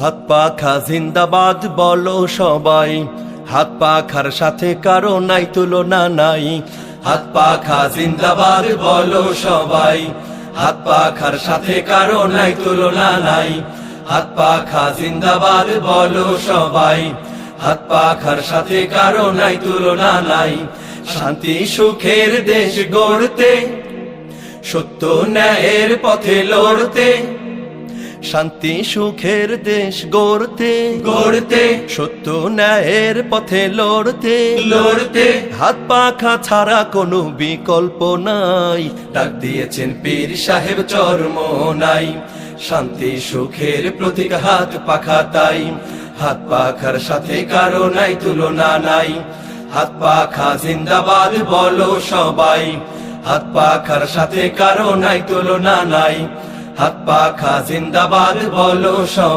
হাত পাখা জিন্দাবাদ বলো সবাই। হাত পাখার সাথে কারও নাই তুলনা নাই। হাত পাখা জিন্দাবাদ বলো সবাই। হাত পাখার সাথে কারও নাই তুলনা নাই। হাত পাখা জিন্দাবাদ বলো সবাই। হাত পাখার সাথে কারও নাই তুলনা নাই। শান্তি সুখের দেশ গড়তে, সত্য ন্যায়ের পথে লড়তে। শান্তি সুখের দেশ গড়তে গড়তে সত্য ন্যায়ের পথে লড়তে লড়তে। হাত পাখা ছাড়া কোনো বিকল্প নাই। ডাক দিয়েছেন পীর সাহেব চর্ম নাই। শান্তি সুখের প্রতীক হাত পাখা তাই। হাত পাখার সাথে কারও নাই তুলনা নাই। হাত পাখা জিন্দাবাদ বলো সবাই। হাত পাখার সাথে কারও নাই তুলনা নাই। হাত পাখা জিন্দাবাদ বলো সব